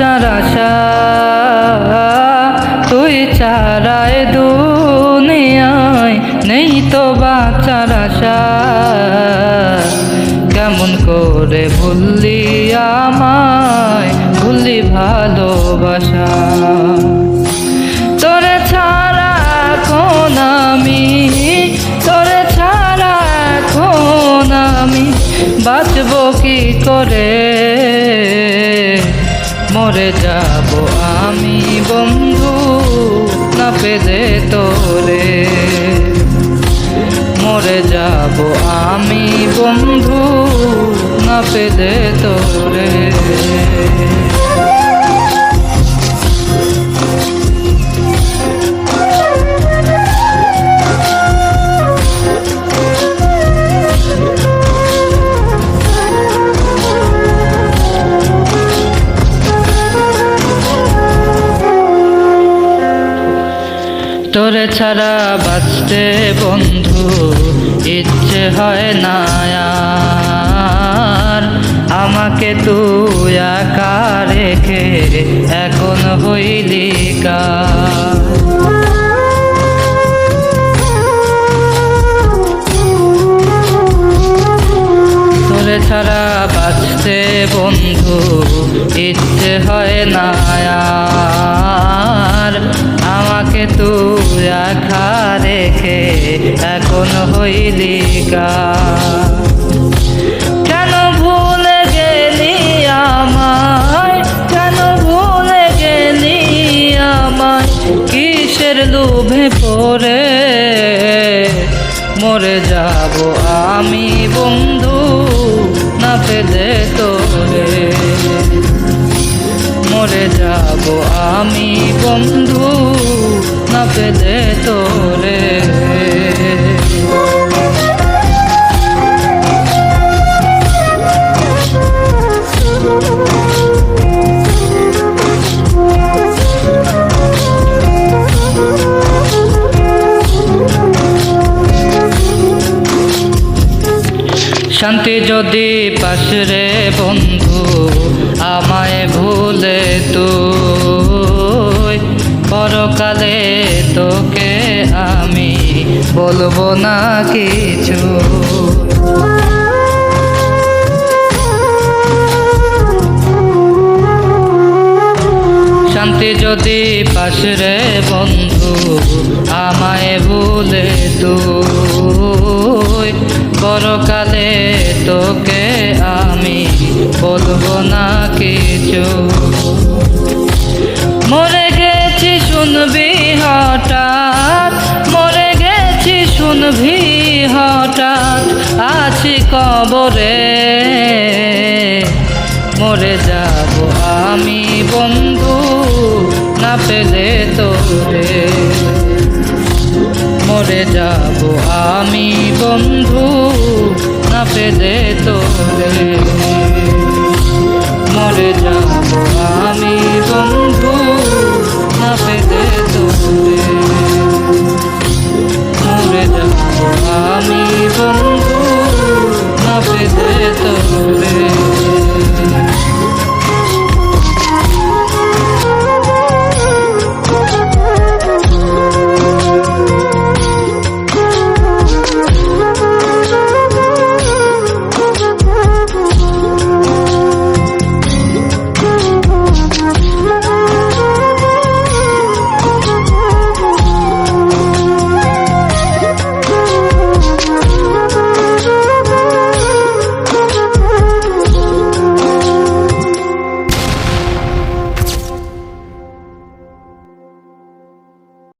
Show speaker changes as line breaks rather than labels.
আশা, তুই চারায় দুনিয়ায় নেই তো বাঁচার আশা। কেমন করে ভুললি আমায়, ভুললি ভালোবাসা। তোরে ছাড়া কোন আমি, তোরে ছাড়া কোন আমি বাঁচবো কি করে? মরে যাব আমি বন্ধু না পেদে তোরে। মরে যাব আমি বন্ধু না পেদে তোরে। তোরে ছাড়া বাঁচতে বন্ধু, ইচ্ছে হয় না আমাকে তুই একা রেখে এখন হইলি কার? তোরে ছাড়া বাঁচতে বন্ধু, ইচ্ছে হয় না তুই একা রেখে এখন হইলি কেন ভুলে গেলি আমায়? কেন ভুলে গেলি আমায়? কিসের লোভে পড়ে? মরে যাব আমি বন্ধু, না পেলে তোরে। মরে যাব আমি বন্ধু পেলে তোরে শান্তি যদি পাশরে বন্ধু আমায় ভুলে তুই। পরকালে বলব না কিছু। শান্তি যদি পাশরে বন্ধু, আমায় ভুলে তুই। পরকালে তোকে আমি বলব না কিছু। মরে গেছি শুনবি শুনবি হঠাৎ আছি কবরে। মরে যাব আমি বন্ধু, না পেলে তোরে। মরে যাব আমি বন্ধু, না পেলে তোরে। মরে যাব